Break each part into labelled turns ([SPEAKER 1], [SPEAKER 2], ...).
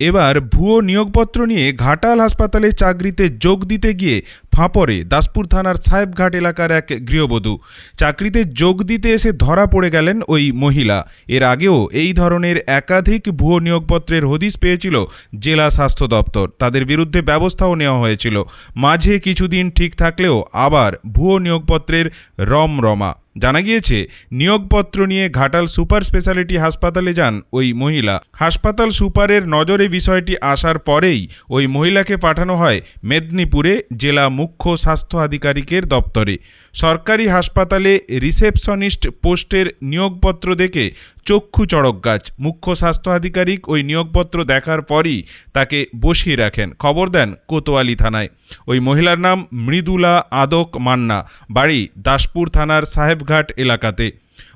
[SPEAKER 1] এবার ভুয়ো নিয়োগপত্র নিয়ে ঘাটাল হাসপাতালে চাকরিতে যোগ দিতে গিয়ে ফাঁপড়ে দাসপুর থানার সাহেবঘাট এলাকার এক গৃহবধূ। চাকরিতে যোগ দিতে এসে ধরা পড়ে গেলেন ওই মহিলা। এর আগেও এই ধরনের একাধিক ভুয়ো নিয়োগপত্রের হদিস পেয়েছিল জেলা স্বাস্থ্য দপ্তর। তাদের বিরুদ্ধে ব্যবস্থাও নেওয়া হয়েছিল। মাঝে কিছুদিন ঠিক থাকলেও আবার ভুয়ো নিয়োগপত্রের রমরমা জানা গিয়েছে, নিয়োগপত্র নিয়ে ঘাটাল সুপার স্পেশালিটি হাসপাতালে যান ওই মহিলা। হাসপাতাল সুপারের নজরে বিষয়টি আসার পরেই ওই মহিলাকে পাঠানো হয় মেদিনীপুরে জেলা মুখ্য স্বাস্থ্য আধিকারিকের দপ্তরে। সরকারি হাসপাতালে রিসেপশনিস্ট পোস্টের নিয়োগপত্র দেখে চক্ষু চড়ক গাছ। মুখ্য স্বাস্থ্য আধিকারিক ওই নিয়োগপত্র দেখার পরই তাকে বসিয়ে রাখেন। খবর দেন কোতোয়ালি থানায়। ওই মহিলার নাম মৃদুলা আদক মান্না, বাড়ি দাসপুর থানার সাহেবঘাট এলাকাতে।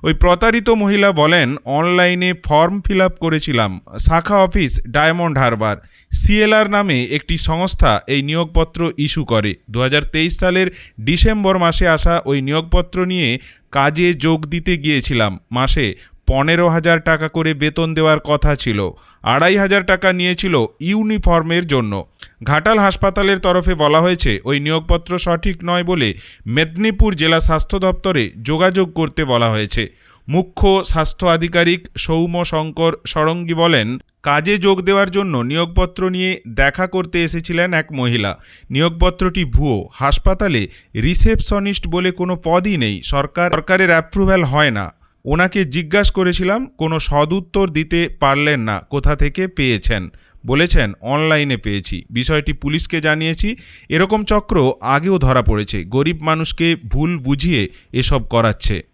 [SPEAKER 1] ওই প্রতারিত মহিলা বলেন, অনলাইনে ফর্ম ফিল করেছিলাম। শাখা অফিস ডায়মন্ড হারবার। সিএলআর নামে একটি সংস্থা এই নিয়োগপত্র ইস্যু করে। দু হাজার তেইশ সালের ডিসেম্বর মাসে আসা ওই নিয়োগপত্র নিয়ে কাজে যোগ দিতে গিয়েছিলাম। মাসে পনেরো হাজার টাকা করে বেতন দেওয়ার কথা ছিল। আড়াই হাজার টাকা নিয়েছিল ইউনিফর্মের জন্য। ঘাটাল হাসপাতালের তরফে বলা হয়েছে, ওই নিয়োগপত্র সঠিক নয় বলে মেদিনীপুর জেলা স্বাস্থ্য দপ্তরে যোগাযোগ করতে বলা হয়েছে। মুখ্য স্বাস্থ্য আধিকারিক সৌম শঙ্কর সরঙ্গী বলেন, কাজে যোগ দেওয়ার জন্য নিয়োগপত্র নিয়ে দেখা করতে এসেছিলেন এক মহিলা। নিয়োগপত্রটি ভুয়ো। হাসপাতালে রিসেপশনিস্ট বলে কোনো পদই নেই। সরকার, সরকারের অ্যাপ্রুভ্যাল হয় না। ওনাকে জিজ্ঞাসা করেছিলাম কোনো সদুত্তর দিতে পারলেন না কোথা থেকে পেয়েছেন। বলেছেন অনলাইনে পেয়েছি। বিষয়টি পুলিশকে জানিয়েছি। এরকম চক্র আগেও ধরা পড়েছে। গরিব মানুষকে ভুল বুঝিয়ে এসব করাচ্ছে।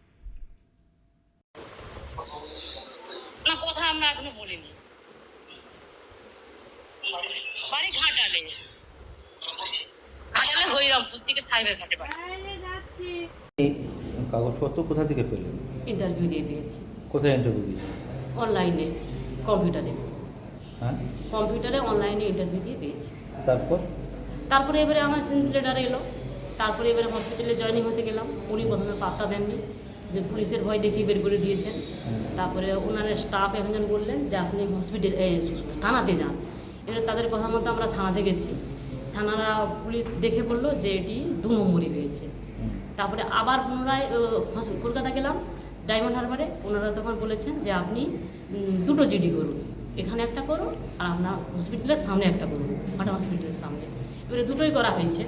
[SPEAKER 2] থেকে সাইবার ঘাটে বাড়ি।
[SPEAKER 3] কাগজপত্র কোথা থেকে পেলেন?
[SPEAKER 4] ইন্টারভিউ দিয়ে দিয়েছি।
[SPEAKER 3] কোথায় ইন্টারভিউ দিয়েছেন?
[SPEAKER 4] অনলাইনে কম্পিউটারে।
[SPEAKER 3] হ্যাঁ?
[SPEAKER 4] কম্পিউটারে অনলাইনে ইন্টারভিউ দিয়ে পেয়েছি
[SPEAKER 3] তারপর?
[SPEAKER 4] তারপরে এবারে আমার লেটার এলো। তারপরে এবারে হসপিটালে জয়েনিং হতে গেলাম। উনি প্রথমে পাত্তা দেননি যে পুলিশের ভয় দেখিয়ে বের করে দিয়েছেন। তারপরে ওনার স্টাফ একজন বললেন যে আপনি হসপিটাল থানাতে যান। এবারে তাদের কথা মতো আমরা থানাতে গেছি। থানারা পুলিশ দেখে বলল যে এটি দু নম্বরই হয়েছে। তারপরে আবার পুনরায় কলকাতা গেলাম ডায়মন্ড হারবারে ওনারা তখন বলেছেন যে আপনি দুটো জিডি করুন। এখানে একটা করুন আর আপনার হসপিটালের সামনে একটা করুন ঘাটা হসপিটালের সামনে। এবারে দুটোই করা হয়েছে।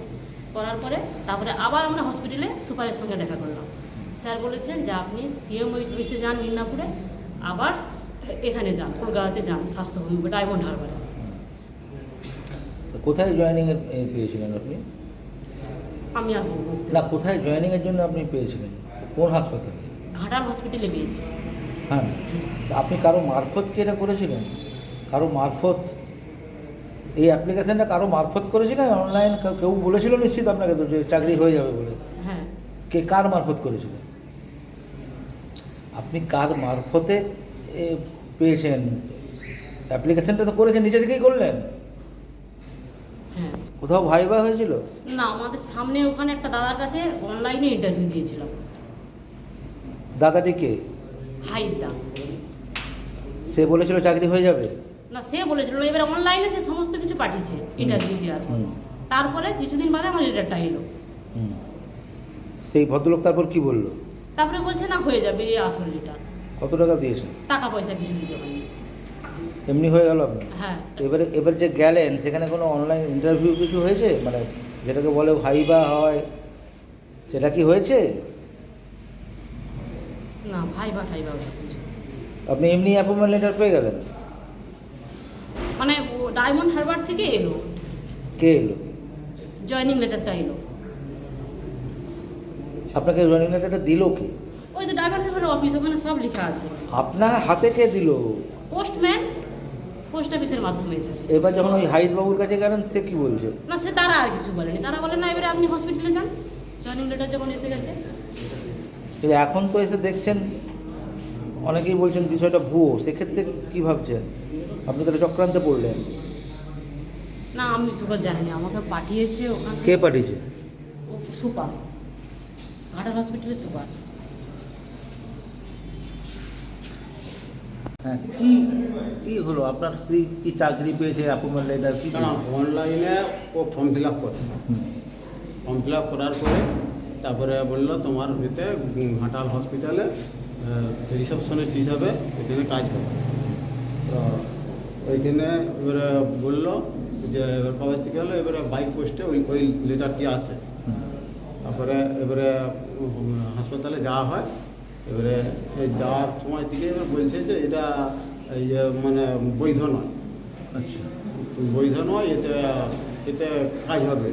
[SPEAKER 4] করার পরে তারপরে আবার আমরা হসপিটালে সুপারের সঙ্গে দেখা করলাম। স্যার বলেছেন যে আপনি সিএম অফিসে যান মিদনাপুরে আবার এখানে যান কলকাতাতে যান স্বাস্থ্যভূমি ডায়মন্ড হারবারে
[SPEAKER 3] কোথায় জয়েনিংয়ের এ, পেয়েছিলেন আপনি?
[SPEAKER 4] আমি আর বলব না।
[SPEAKER 3] কোথায় জয়েনিংয়ের জন্য আপনি পেয়েছিলেন? কোন হাসপাতালে
[SPEAKER 4] ঘাটাল হসপিটালে পেয়েছি।
[SPEAKER 3] হ্যাঁ। আপনি কারও মারফত কি এটা করেছিলেন? কারও মারফত? এই অ্যাপ্লিকেশনটা কারও মারফত করেছিলেন? অনলাইন কেউ বলেছিল নিশ্চিত আপনাকে তো যে চাকরি হয়ে যাবে বলে।
[SPEAKER 4] হ্যাঁ।
[SPEAKER 3] কে কার মারফত করেছিলেন আপনি কার মারফতে পেয়েছেন? অ্যাপ্লিকেশনটা তো করেছেন নিজে থেকেই করলেন? কোথাও ভাইবা হয়েছিল?
[SPEAKER 4] না আমাদের সামনে ওখানে একটা দাদার কাছে অনলাইনে ইন্টারভিউ দিয়েছিলাম।
[SPEAKER 3] দাদাটি কে?
[SPEAKER 4] হাইদা।
[SPEAKER 3] সে বলেছিল চাকরি হয়ে যাবে?
[SPEAKER 4] না সে বলেছিল এবার অনলাইনে সে সমস্ত কিছু পাঠিয়েছে ইন্টারভিউ দেওয়ার পর। তারপরে কিছুদিন বাদে আমার লেটারটা এলো।
[SPEAKER 3] সেই ভদ্রলোক তারপর কি বলল?
[SPEAKER 4] তারপরে বলছে না হয়ে যাবে এই আসল লেটার
[SPEAKER 3] কত টাকা দিয়েছেন
[SPEAKER 4] টাকা পয়সা কিছু দিতে হয়নি
[SPEAKER 3] এমনি হয়ে গেল আপনার?
[SPEAKER 4] হ্যাঁ।
[SPEAKER 3] এবারে এবার যে গেলেন সেখানে কোনো অনলাইন ইন্টারভিউ কিছু হয়েছে? মানে যেটাকে বলে ভাইবা হয় সেটা কি হয়েছে?
[SPEAKER 4] না ভাই বা ঠাই বা ওসব কিছু
[SPEAKER 3] আপনি এমনি অ্যাপয়েন্টমেন্ট লেটার পেয়ে গেলেন?
[SPEAKER 4] মানে ডায়মন্ড হারবার থেকে এলো।
[SPEAKER 3] কে এলো?
[SPEAKER 4] জয়নিং লেটারটা এলো।
[SPEAKER 3] আপনাকে জয়েনিং লেটারটা দিল কে?
[SPEAKER 4] ওই তো ডায়মন্ড হারবার অফিস ওখানে সব লেখা আছে।
[SPEAKER 3] আপনার হাতে কে দিল?
[SPEAKER 4] পোস্টম্যান পোস্ট অফিসের মাধ্যমে এসেছে।
[SPEAKER 3] এবার যখন ওই হাইদ বাবুর কাছে গেলেন সে কি বলছে?
[SPEAKER 4] না সে তারা আর কিছু বলেনি। তারা বলে না এবারে আপনি হসপিটালে যান। জয়নিং লেটার যখন এসে গেছে।
[SPEAKER 3] কিন্তু এখন তো এসে দেখছেন অনেকেই বলছেন বিষয়টা ভুয়ো। সেক্ষেত্রে কি ভাবছেন? আপনি তাহলে চক্রান্তে পড়লেন।
[SPEAKER 4] না আমি সুপার জানি আমাকে পাঠিয়েছে ওখান
[SPEAKER 3] কে পাঠিয়েছে?
[SPEAKER 4] সুপার। ঘাটাল হসপিটালে সুপার।
[SPEAKER 3] হ্যাঁ কি কি হলো? আপনার স্ত্রী কি চাকরি পেয়েছে অ্যাপয়েন্টমেন্ট লেটার কি
[SPEAKER 5] না অনলাইনে ও ফর্ম ফিল আপ করে ফর্ম ফিল আপ করার পরে তারপরে বলল তোমার এতে ঘাটাল হসপিটালে রিসেপশনিস্ট হিসাবে এখানে কাজ হবে তো ওইখানে এবারে বলল যে এবার কবে থেকে হলো? এবারে বাইক পোস্টে ওই ওই লেটারটি আসে। তারপরে এবারে হাসপাতালে যাওয়া হয়। এবারে যাওয়ার সময় এবার বলছে যে এটা এই মানে বৈধ নয়।
[SPEAKER 3] আচ্ছা।
[SPEAKER 5] বৈধ নয় এটা এতে কাজ হবে।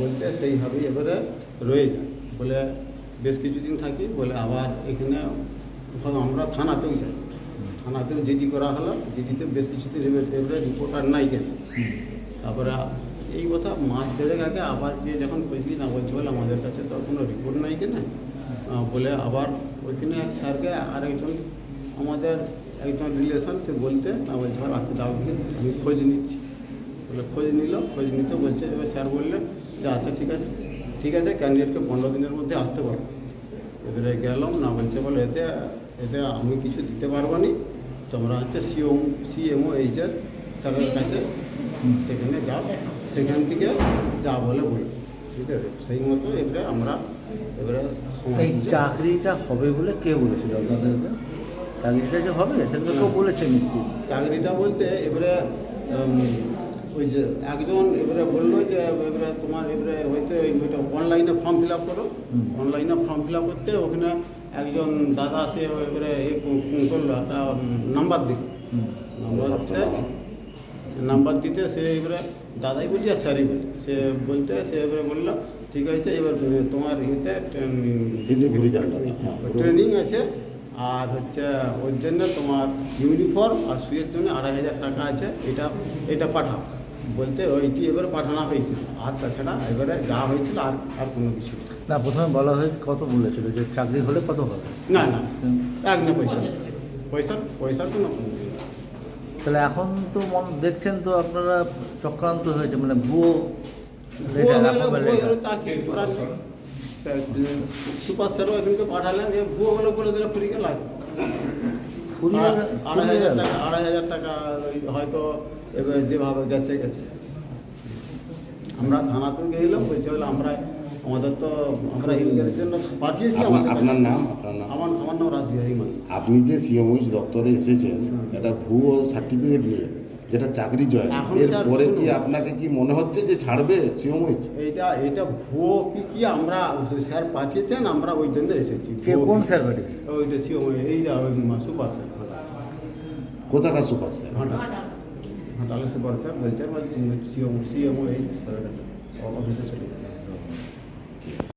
[SPEAKER 5] বলতে সেইভাবেই এবারে রয়ে যায়। বলে বেশ কিছুদিন থাকি বলে আবার এখানে আমরা থানাতেও যাই। থানাতেও জিডি করা হলো। জিডিতে বেশ কিছুদিন এবার- এবারে রিপোর্ট আর নাই
[SPEAKER 3] হুম।
[SPEAKER 5] তারপরে এই কথা মাস দেড়েক আগে আবার যে যখন খুঁজলি না বলছে বলে আমাদের কাছে তো কোনো রিপোর্ট নাই কেনা বলে আবার ওইখানে এক স্যারকে আর একজন আমাদের একজন রিলেশন সে বলতে না বলছে বলে আচ্ছা দাও আমি খোঁজ নিচ্ছি। বলে খোঁজ নিল খোঁজ নিতে বলছে। এবার স্যার বললেন যে আচ্ছা ঠিক আছে ঠিক আছে ক্যান্ডিডেটকে পনেরো দিনের মধ্যে আসতে পারো। এবারে গেলাম না বলছে বলে এতে এতে আমি কিছু দিতে পারব নি। তোমরা হচ্ছে সিও সিএমও এইচের স্যারের কাছে সেখানে যাও সেখান থেকে যা বলে বলি। ঠিক আছে সেই মতো এবারে আমরা এবারে
[SPEAKER 3] এই চাকরিটা হবে বলে কে বলেছিল আপনাদেরকে? চাকরিটা যে হবে সেটা তো কেউ বলেছে নিশ্চিত।
[SPEAKER 5] চাকরিটা বলতে এবারে ওই যে একজন এবারে বলল যে এবারে তোমার এবারে হয়তো ওই ওইটা অনলাইনে ফর্ম ফিল আপ করো। অনলাইনে ফর্ম ফিল আপ করতে ওখানে একজন দাদা সে এবারে এ করল একটা নাম্বার দিল। নাম্বার দিতে নাম্বার দিতে সে এবারে দাদাই বলছি আর স্যারই বলছি সে বলতে সে এবারে বলল ঠিক আছে এবার তোমার ইয়েতে ট্রেনিং আছে আর হচ্ছে ওর জন্য তোমার ইউনিফর্ম আর শুয়ের জন্য আড়াই হাজার টাকা আছে এটা এটা পাঠাও বলতে ওইটি এবারে পাঠানো হয়েছিল আর তাছাড়া এবারে যা হয়েছিল আর আর কোনো কিছু না।
[SPEAKER 3] প্রথমে বলা হয়েছে কত বলেছিল যে চাকরি হলে কত হবে
[SPEAKER 5] না না। এক না পয়সা পয়সা পয়সার কোনো।
[SPEAKER 3] তাহলে এখন তো মন দেখছেন তো আপনারা চক্রান্ত হয়েছে মানে ভুয়ো
[SPEAKER 5] সুপার স্যারও এখানকে পাঠালেন যে ভুয়ো হলে বলে দিলে আড়াই হাজার? টাকা আড়াই হাজার টাকা ওই হয়তো এবার যেভাবে গেছে গেছে। আমরা থানাতেও গেলাম বলছে বলে আমরা আমাদের তো আমরা ইন্ডিয়ার জন্য পাঠিয়েছি
[SPEAKER 6] আপনার- আপনার নাম আপনার নাম?
[SPEAKER 5] আমার আমার নাম রাসবিহারী মালিক।
[SPEAKER 6] আপনি যে সিএমওইচ দপ্তরে এসেছেন একটা ভুয়ো সার্টিফিকেট নিয়ে যেটা চাকরি জয়।
[SPEAKER 5] এখন
[SPEAKER 6] এর
[SPEAKER 5] স্যার
[SPEAKER 6] পরে কি আপনাকে কি মনে হচ্ছে যে ছাড়বে সিএমওইচ
[SPEAKER 5] এইটা এটা ভুয়ো কি কি আমরা স্যার পাঠিয়েছেন আমরা ওই জন্য এসেছি।
[SPEAKER 3] কে কোন স্যার পাঠিয়ে
[SPEAKER 5] ওইটা সিও এই যা ওই সুপার স্যার।
[SPEAKER 6] কোথাকার সুপার স্যার?
[SPEAKER 5] ঘাটা ঘাটালে সুপার স্যার বলছে সিএম সিএমও এই স্যারের কাছে। অফিসে চলে যাবে